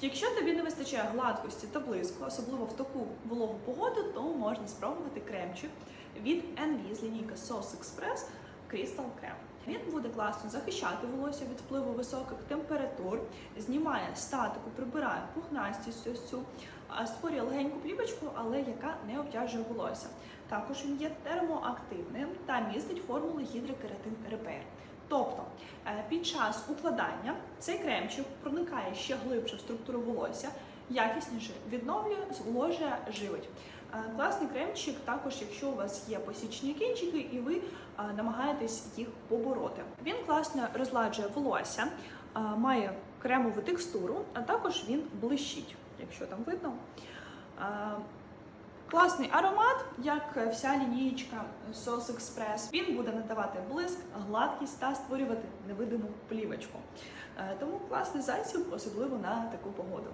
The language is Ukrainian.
Якщо тобі не вистачає гладкості та блиску, особливо в таку вологу погоду, то можна спробувати кремчик від NV з лінійки Sauce Express Crystal Creme. Він буде класно захищати волосся від впливу високих температур, знімає статику, прибирає пухнастість цю, створює легеньку плівочку, але яка не обтяжує волосся. Також він є термоактивним та містить формулу гідрокератин Repair. Тобто е, під час укладання цей кремчик проникає ще глибше в структуру волосся, якісніше відновлює, зволожує, живить. Е, Класний кремчик також, якщо у вас є посічні кінчики і ви е, намагаєтесь їх побороти. Він класно розладжує волосся, має кремову текстуру, а також він блищить, якщо там видно. Е, Класний аромат, як вся лінієчка SOS Express. Він буде надавати блиск, гладкість та створювати невидиму плівочку. Е, Тому класний засіб, особливо на таку погоду.